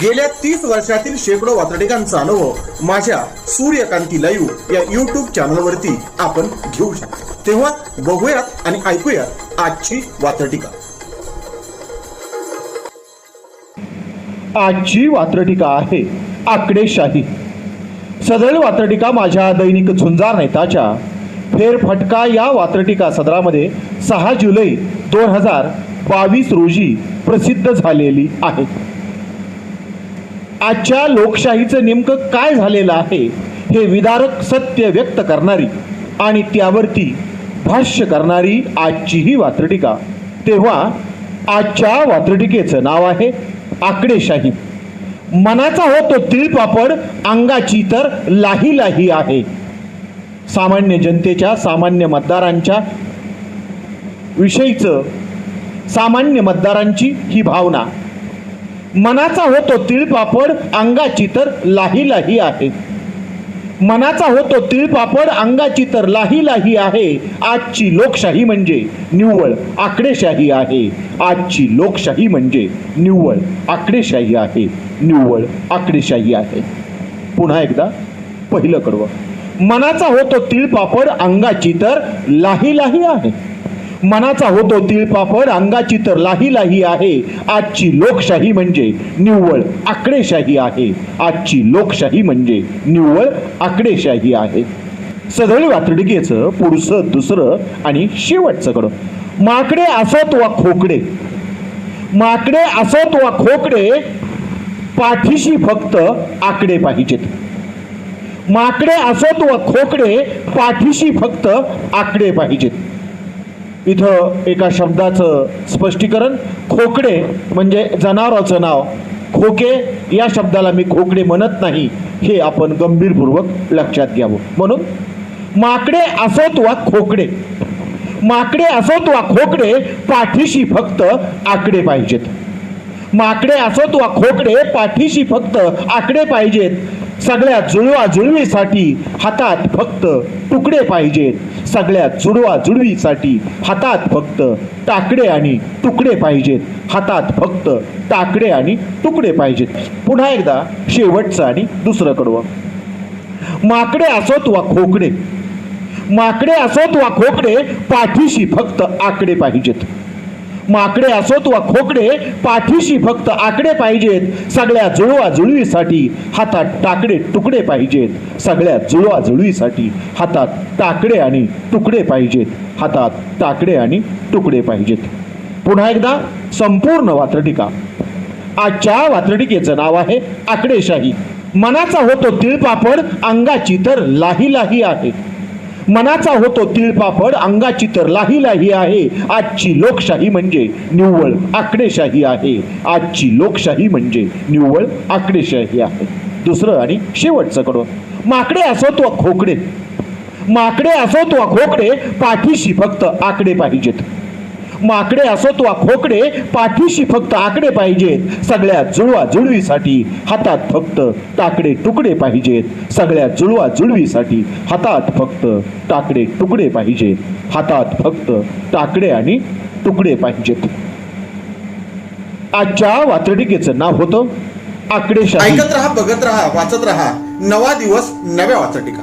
गेल्या तीस वर्षातील शेकडो वातडिकांचा अनुभव माझ्या सूर्यकांती लाईव्ह या युट्यूब चॅनलवरती आपण घेऊ शकतो. तेव्हा बघूयात आणि ऐकूयात आजची वातडिका आजची वात्रटिका आहे आकडेशाही. सदैव वात्रटिका माझ्या दैनिक झुंजार नेताच्या. फेरफटका या वात्रटिका सदरामध्ये सहा जुलै दोन हजार बावीस रोजी प्रसिद्ध झालेली आहे. आजच्या लोकशाहीचं नेमकं काय झालेलं आहे हे विदारक सत्य व्यक्त करणारी आणि त्यावरती भाष्य करणारी आजची ही वात्रटिका. तेव्हा आजच्या वात्रटिकेचं नाव आहे आकडेशाही. मनाचा होतो तिळपापड अंगाची तर लाही लाही आहे. सामान्य जनतेच्या सामान्य मतदारांच्या विषयीचं सामान्य मतदारांची ही भावना. मनाचा होतो तिळपापड अंगाची तर लाही लाही आहे. मनाचा होतो तिळपापड अंगाची तर लाही लाही आहे. आजची लोकशाही म्हणजे निव्वळ आकडेशाही आहे. आजची लोकशाही म्हणजे निव्वळ आकडेशाही आहे. निव्वळ आकडेशाही आहे. पुन्हा एकदा पहिलं कडवं. मनाचा होतो तिळपापड अंगाची तर लाही लाही आहे. मनाचा होतो तिळपापड अंगाची तर लाही लाही आहे. आजची लोकशाही म्हणजे निव्वळ आकडेशाही आहे. आजची लोकशाही म्हणजे निव्वळ आकडेशाही आहे. सदळी वातडगेचं पुढचं दुसरं आणि शेवटचं कडं माकडे असोत वा खोकडे. माकडे असोत वा खोकडे पाठीशी फक्त आकडे पाहिजेत. माकडे असोत वा खोकडे पाठीशी फक्त आकडे पाहिजेत. इथं एका शब्दाचं स्पष्टीकरण खोकडे म्हणजे जनावराचं नाव. खोके या शब्दाला मी खोकडे म्हणत नाही हे आपण गंभीरपूर्वक लक्षात घ्यावं. म्हणून माकडे असोत वा खोकडे. माकडे असोत वा खोकडे पाठीशी फक्त आकडे पाहिजेत. माकडे असोत वा खोकडे पाठीशी फक्त आकडे पाहिजेत. सगळ्या जुळवा जुळवीसाठी हातात फक्त तुकडे पाहिजेत. सगळ्या जुडवा जुडवीसाठी हातात फक्त टाकडे आणि तुकडे पाहिजेत. हातात फक्त टाकडे आणि तुकडे पाहिजेत. पुन्हा एकदा शेवटचं आणि दुसरं कडवं माकडे असोत वा खोकडे. माकडे असोत वा खोकडे पाठीशी फक्त आकडे पाहिजेत. माकडे असोत वा खोकडे पाठीशी फक्त आकडे पाहिजेत. सगळ्या जुळवा जुळवीसाठी हातात टाकडे तुकडे पाहिजेत. सगळ्या जुळवा जुळवीसाठी हातात टाकडे आणि तुकडे पाहिजेत. हातात टाकडे आणि तुकडे पाहिजेत. पुन्हा एकदा संपूर्ण वात्रटिका. आजच्या वात्रटिकेचं नाव आहे आकडेशाही. मनाचा होतो तिळपापड अंगाची तर लाही लाही आहे. मनाचा होतो तिळपापड अंगाची तर लाही लाही आहे. आजची लोकशाही म्हणजे निव्वळ आकडेशाही आहे. आजची लोकशाही म्हणजे निव्वळ आकडेशाही आहे. दुसरं आणि शेवटचं कडून माकडे असोत वा खोकडे. माकडे असोत वा खोकडे पाठीशी फक्त आकडे पाहिजेत. माकडे असोत वा खोकडे पाठीशी फक्त आकडे पाहिजेत. सगळ्या जुळवा जुळवीसाठी हातात फक्त टाकडे तुकडे पाहिजेत. सगळ्या जुळवा जुळवीसाठी हातात फक्त टाकडे तुकडे पाहिजेत. हातात फक्त टाकडे आणि तुकडे पाहिजेत. आजच्या वात्रटिकेचं नाव होतं आकडे ऐकत राहा बघत राहा वाचत राहा. नवा दिवस नव्या वाचटिका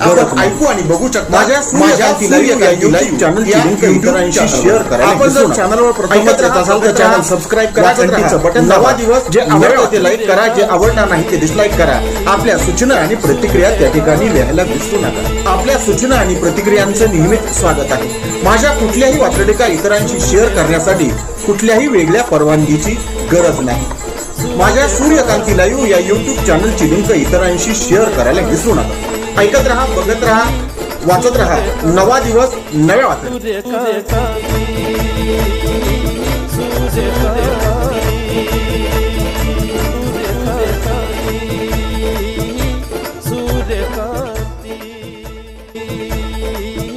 आपण ऐकू आणि बघू शकता. माझ्या शेअर आपण जर चॅनलवर प्रथम येत असाल तर चॅनल सबस्क्राईब करा बटन नवा दिवस जे आवडलं ते लाईक करा जे आवडणार नाही ते डिसलाईक करा. आपल्या सूचना आणि प्रतिक्रिया त्या ठिकाणी लिहायला विसरू नका. आपल्या सूचना आणि प्रतिक्रियांचं नेहमीच स्वागत आहे. माझ्या कुठल्याही वात्रटिका इतरांशी शेअर करण्यासाठी कुठल्याही वेगळ्या परवानगीची गरज नाही. माझ्या सूर्यकांती लाईव्ह या युट्यूब चॅनलची लिंक इतरांशी शेअर करायला विसरू नका. ऐकत राहा बघत राहा वाचत राहा. नवा दिवस नव्या वाचत